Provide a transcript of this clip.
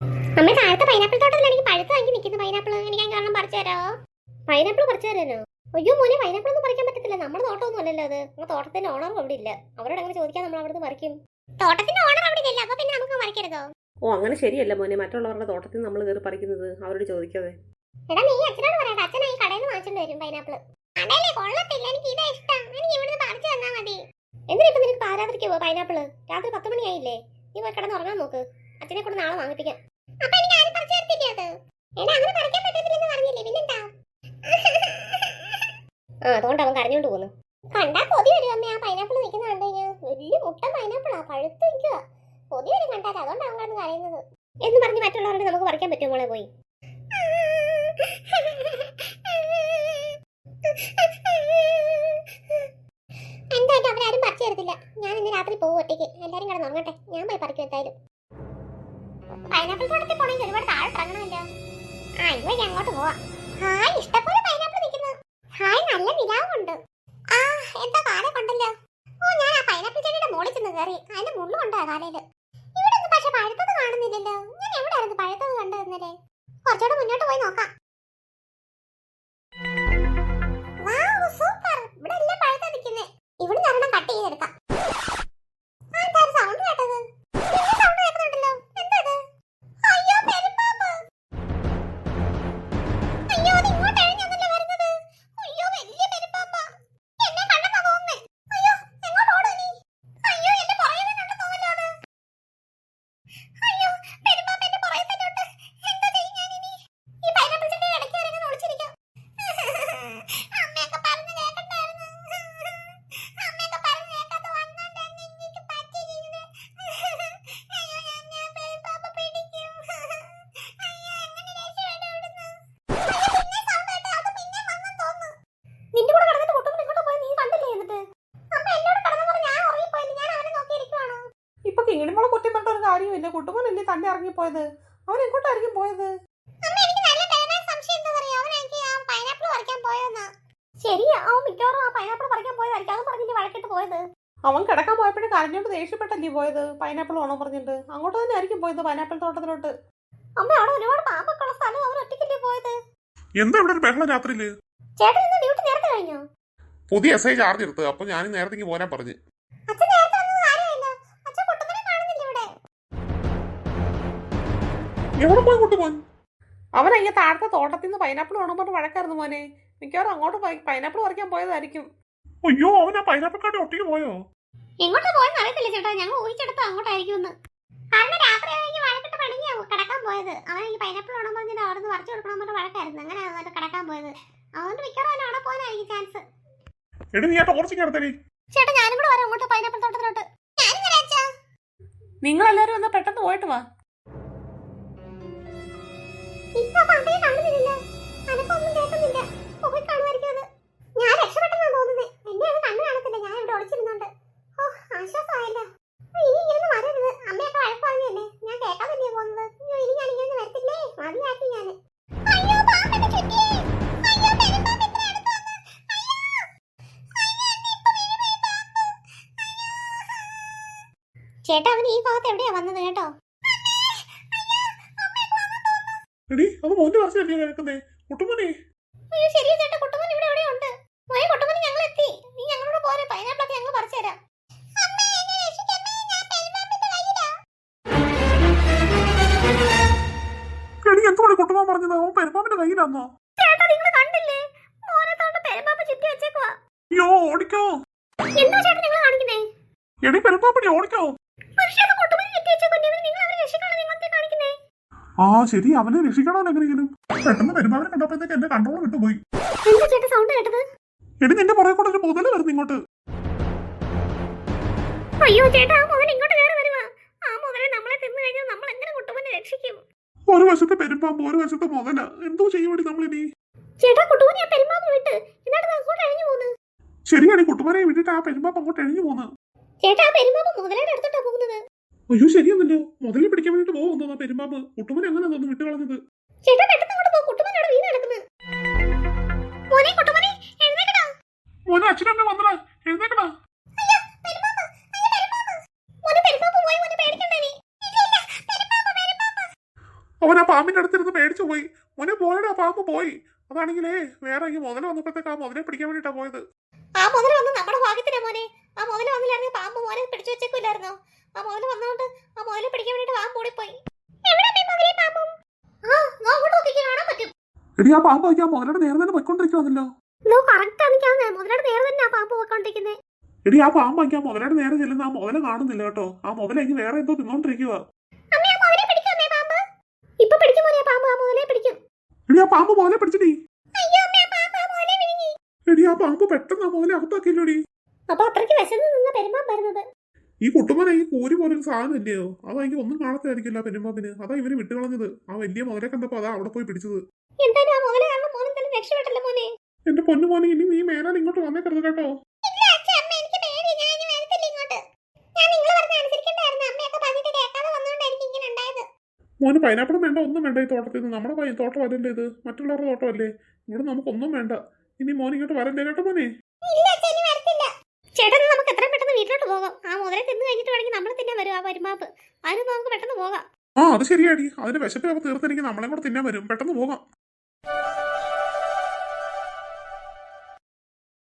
അമ്മ താഴത്തെ പൈനാപ്പിൾ തോട്ടത്തിൽ എനിക്ക് പഴുത്ത് വാങ്ങി നിൽക്കുന്നു പൈനാപ്പിൾ എനിക്ക് ഞാൻ കാരണം പറിച്ചു തരാമോ പൈനാപ്പിൾ പറിച്ചു തരാനോ? അയ്യോ മോനെ പൈനാപ്പിൾ ഒന്നും പറിക്കാൻ പറ്റത്തില്ല. നമ്മുടെ തോട്ടമൊന്നും അല്ലല്ലോ അത്. നമ്മുടെ തോട്ടത്തിന്റെ ഓണർ അവിടെ ഇല്ല. അവരോട് അങ്ങനെ ചോദിക്കാൻ നമ്മൾ അവിടുന്ന് പറിക്കും. തോട്ടത്തിന്റെ ഓണർ അവിടെ ഇല്ല. അപ്പൊ പിന്നെ നമുക്ക് പറിക്കരുതോ? ഓ അങ്ങനെ ശരിയല്ല മോനെ. മറ്റുള്ളവരുടെ തോട്ടത്തിൽ നമ്മൾ കയറി പറിക്കുന്നത് അവരോട് ചോദിക്കാതെ. എടാ നീ അച്ഛനോട് പറയട്ടെ അച്ഛൻ ഈ കടയിൽ നിന്ന് വാങ്ങിച്ചോണ്ട് വരും പൈനാപ്പിൾ അതല്ലേ കൊള്ളത്തില്ല. എനിക്ക് ഇതാ ഇഷ്ടം. എനിക്ക് ഇവിടുന്ന് പറിച്ചു തന്നാ മതി. എന്തിനാ ഇപ്പൊ നിനക്ക് പാരാതിരിക്കുവോ പൈനാപ്പിൾ രാത്രി പത്ത് മണിയായില്ലേ? നീ പോയി കിടന്ന് ഉറങ്ങാൻ നോക്ക്. അച്ഛനെ കൊണ്ട് നാളെ വാങ്ങിപ്പിക്കാം. അപ്പൊ എനിക്ക് ആരും പറിച്ചു തരത്തില്ലേ അത്? അങ്ങനെ പറിക്കാൻ പറ്റത്തില്ലെന്ന് പറഞ്ഞില്ലേ പിന്നെന്താ? ആ അതുകൊണ്ട് അവൻ കരഞ്ഞോണ്ട് പോകുന്നു കണ്ടാ കൊതി വരും അമ്മ ആ പൈനാപ്പിൾ നിൽക്കുന്ന കണ്ടു കഴിഞ്ഞാൽ വലിയ മുട്ട പൈനാപ്പിളാ പഴുത്ത് നിൽക്കുക കൊതി വരും കണ്ടാൽ അതുകൊണ്ട് അവൻ കടന്ന് കരയുന്നത്. എന്ന് പറഞ്ഞ് മറ്റുള്ളവരോട് നമുക്ക് പറിക്കാൻ പറ്റുമോളെ മോളെ പോയി? പൈനാപ്പിൾ തോട്ടത്തിൽ പോണെങ്കിൽ ഒരുപാട് താഴെ ഇറങ്ങണമല്ലോ. ആ ഇവ അങ്ങോട്ട് പോവാം. ഹായ് ഇഷ്ടപ്പോലെ പൈനാപ്പിൾ നിൽക്കുന്നു. ഹായ് നല്ല നിലാവുണ്ട്. ആ എന്താ കാല കൊണ്ടല്ലോ? ഓ ഞാൻ ആ പൈനാപ്പിൾ ചെടിയുടെ മുകളിൽ ചെന്ന് കയറി അതിന്റെ മുള്ളു കൊണ്ടാ കാലയിൽ ഇവിടെ ഒന്നും പക്ഷെ പഴുത്തത് കാണുന്നില്ലല്ലോ. ഞാൻ എവിടെയായിരുന്നു പഴുത്തത് കണ്ടു ഇന്നലെ? കുറച്ചുകൂടെ മുന്നോട്ട് പോയി നോക്കാം. സൂപ്പർ. ഇവിടെ കിങ്ങിണിമോളെ കുറ്റം പറഞ്ഞ ഒരു കാര്യമില്ല കുട്ടുമോനല്ലേ തന്നെ ഇറങ്ങിപ്പോയത്? അവൻ എങ്ങോട്ടായിരിക്കും പോയത്? അമ്മ എനിക്ക് നല്ല പേരായ സംശയം എന്താ പറയാ? അവനെനിക്ക് ആ പൈനാപ്പിൾ പറിക്കാൻ പോയോന്നാ. ശരിയാ അവൻ മിക്കവാറും ആ പൈനാപ്പിൾ പറിക്കാൻ പോയതായിരിക്കും. അത് പറഞ്ഞിട്ട് വഴക്കിട്ട് പോയത്? അവൻ കിടക്കാൻ പോയപ്പോഴും കരഞ്ഞോണ്ട് ദേഷ്യപ്പെട്ടല്ലേ പോയത്? പൈനാപ്പിൾ വേണോ പറഞ്ഞിട്ട്? അങ്ങോട്ട് തന്നെ ആയിരിക്കും പോയത് പൈനാപ്പിൾ തോട്ടത്തിലോട്ട്? അമ്മ അവിടെ ഒരുപാട് പാമ്പൊക്കെ ഉള്ള സ്ഥലം. അവൻ ഒറ്റയ്ക്കല്ലേ പോയത്? എന്താ ഇവിടെ ഒരു ബഹളം രാത്രിയിൽ? ചേട്ടൻ ഇന്ന് ഡ്യൂട്ടി നേരത്തെ കഴിഞ്ഞു? പുതിയ എസ് ഐ ചാർജ് എടുത്ത്. അപ്പൊ ഞാൻ നേരത്തേക്ക് പോരാൻ പറഞ്ഞു. അച്ഛൻ എവിടെ പോയി കൊണ്ടുപോകാൻ അവൻ അയ്യ താഴത്തെ തോട്ടത്തിൽ നിന്ന് പൈനാപ്പിൾ വേണം പറഞ്ഞ് വഴക്കായിരുന്നു മോനെ. മിക്കവാറും അങ്ങോട്ട് പോയി പൈനാപ്പിൾ പറിക്കാൻ പോയതായിരിക്കും. അയ്യോ അവൻ ആ പൈനാപ്പിൾ കാട്ടി ഒട്ടിക്ക് പോയോ? എങ്ങോട്ടാ പോയെന്ന് അറിയത്തില്ല ചേട്ടാ. ഞങ്ങൾ ഊഹിച്ചെടുത്ത അങ്ങോട്ടായിരിക്കും എന്ന് കാരണം രാത്രി ആണെങ്കിൽ വഴക്കിട്ട് പണിഞ്ഞാ കിടക്കാൻ പോയത്. അവൻ ഈ പൈനാപ്പിൾ വേണം പറഞ്ഞിട്ട് അവിടെ നിന്ന് പറിച്ചു കൊടുക്കണം പറഞ്ഞ വഴക്കായിരുന്നു. അങ്ങനെ അവൻ കിടക്കാൻ പോയത്. അതുകൊണ്ട് മിക്കവാറും അവൻ അവിടെ പോകാനായിരിക്കും ചാൻസ് എടി നീ ആ ടോർച്ചിങ് എടുത്തടി. ചേട്ടാ ഞാനും കൂടെ വരാം. അങ്ങോട്ട് പൈനാപ്പിൾ തോട്ടത്തിലോട്ട്. ഞാനും വരാം അച്ഛാ നിങ്ങളെല്ലാരും ഒന്ന് പെട്ടെന്ന് പോയിട്ട് വാ. ചേട്ടാ അവൻ ഈ ഭാഗത്ത് എവിടെയാ വന്നത് കേട്ടോ? എടി അത് മോന്റെ കുറച്ചല്ലേ കേൾക്കുന്നേ. കുട്ടുമോനെ. അയ്യോ ശരിയാ ചേട്ടാ കുട്ടുമൻ ഇവിടെ എവിടെയോ ഉണ്ട്. മോനെ കുട്ടുമൻ ഞങ്ങൾ എത്തി നീ ഞങ്ങളോട് പോരെ പൈനാപ്പിൾ ഒക്കെ ഞങ്ങൾ പറിച്ചു തരാം. എടി എന്തുകൊണ്ട് കുട്ടുമോൻ പറഞ്ഞത്? അവൻ പെരുമാമിന്റെ കയ്യിലാന്നോ? ചേട്ടാ നിങ്ങൾ കണ്ടില്ലേ? മോനെ തോണ്ട പെരുമ്പാമ്പ് ചുറ്റി വെച്ചേക്കുവാ. അയ്യോ ഓടിക്കോ. എന്താ ചേട്ടാ നിങ്ങൾ കാണിക്കുന്നേ? എടി പെരുമാപ്പടി ഓടിക്കോ. ആ ശരി അവനെ രക്ഷിക്കണോ എങ്ങനെയെങ്കിലും. പെട്ടെന്ന് പെരുമാവനെ കണ്ടപ്പോഴത്തേക്ക് എന്റെ കൺട്രോൾ വിട്ടുപോയി. എടി നിന്റെ പുറകെ കൂടെ ഒരു മുതല വരുന്നു ഇങ്ങോട്ട്. അയ്യോ ചേട്ടാ ഇങ്ങോട്ട് വരുവാ ആ നമ്മളെ കഴിഞ്ഞാൽ നമ്മൾ എങ്ങനെ രക്ഷിക്കും ഒരു വശത്ത് പെരുമ്പാമ്പ് ഒരു വശത്ത് മുതല. എന്തോ ചെയ്യുവടി നമ്മളിനി? വിട്ട് ശരിയാണ് കുട്ടുമനെ വിട്ടിട്ട് ആ പെരുമ്പാമ്പ് അങ്ങോട്ട് എഴിഞ്ഞു പോന്ന്. ചേട്ടാ ആ പെരുമ്പാമ്പ് മുതലയുടെ അടുത്തോട്ടാ പോകുന്നത്. അയ്യോ ശരിയെന്നല്ലോ. പിടിക്കാൻ വേണ്ടിട്ട് ആ കുട്ടുമനെ അങ്ങനെ തോന്നുന്നു വിട്ടു കളഞ്ഞത്? ചേട്ടാ പെട്ടെന്ന് അങ്ങോട്ട് പോ. വീണ് മോനെ കുട്ടുമനെ എഴുന്നേക്കടാ. മോനെ അച്ഛനമ്മ വന്നടാ. എഴുന്നേക്കടാ. അവൻ ആ പാമ്പിന്റെ അടുത്തിരുന്ന് പേടിച്ചു പോയി. മോനെ പോയടാ പാമ്പ് പോയി. അതാണെങ്കിലേ വേറെ ഈ മുതല വന്നപ്പോഴത്തേക്ക് ആ മുതലെ പിടിക്കാൻ വേണ്ടിട്ടാ പോയത്. ആ മുതൽ വന്ന് നമ്മുടെ ഭാഗ്യത്തിനാ മോനെ. ആ മുതൽ വന്നില്ലായിരുന്നു പാമ്പ് മോനെ പിടിച്ചു വെച്ചേക്കില്ലായിരുന്നോ ആ മുതൽ വന്നോണ്ട് ആ മുതൽ പിടിക്കാൻ വേണ്ടിട്ട് പാമ്പ് ഓടിപ്പോയി. എടി ആ പാമ്പ് ആ മുതലയുടെ നേരെ തന്നെ പോയിക്കൊണ്ടിരിക്കുവാണല്ലോ എടി ആ പാമ്പ് ആ മുതലയുടെ നേരെ ചെല്ലുന്ന ആ മുതല കാണുന്നില്ല കേട്ടോ. ആ മുതല എനിക്ക് വേറെ എന്തോ തിന്നോണ്ടിരിക്കുക അമ്മേ ആ പാമ്പ്. ആ പാമ്പ് എടി ആ മുതലെ പിടിച്ചിടി. എടി ആ ആ മുതലെ അകത്താക്കിയില്ലോടി അപ്പൊ അത്രയ്ക്ക് വിശന്ന് നിന്ന പെരുമാൻ വരുന്നത്? ഈ കുട്ടുമന ഈ കൂരി പോലൊരു സാധനം ഇല്ലയോ അതാ എനിക്ക് ഒന്നും കാണത്തായിരിക്കില്ല പെരുമ്പാമ്പിന്. അതാ ഇവർ വിട്ടുകളഞ്ഞത്. ആ വലിയ മുതലെ കണ്ടപ്പോ അതാ അവിടെ പോയി പിടിച്ചത്. എന്റെ പൊന്നു മോനെ ഇനി നീ മേലാൽ ഇങ്ങോട്ട് വന്നേക്കരുത് കേട്ടോ. എനിക്ക് ഇങ്ങനെ ഉണ്ടായത്. മോന് പൈനാപ്പിളും വേണ്ട ഒന്നും വേണ്ട ഈ തോട്ടത്തിൽ നിന്ന്. നമ്മുടെ തോട്ടം വരല്ലേ ഇത്? മറ്റുള്ളവരുടെ തോട്ടമല്ലേ ഇവിടെ നമുക്കൊന്നും വേണ്ട. ഇനി മോൻ ഇങ്ങോട്ട് വരല്ലേ കേട്ടോ മോനെ ഇല്ല അച്ഛ ഇനി വരത്തില്ല ചേട്ടൻ നമുക്ക് എത്രയും പെട്ടെന്ന് വീട്ടിലോട്ട് പോകാം. ആ മുതലെ തിന്നു കഴിഞ്ഞിട്ട് വേണമെങ്കിൽ നമ്മൾ തിന്നാൻ വരും ആ വരുമാപ്പ് അതിന് നമുക്ക് പെട്ടെന്ന് പോകാം. ആ അത് ശരിയാടി. അതിന്റെ വിശപ്പ് തീർത്തെനിക്ക് നമ്മളെ കൂടെ തിന്നാൻ വരും. പെട്ടെന്ന് പോകാം.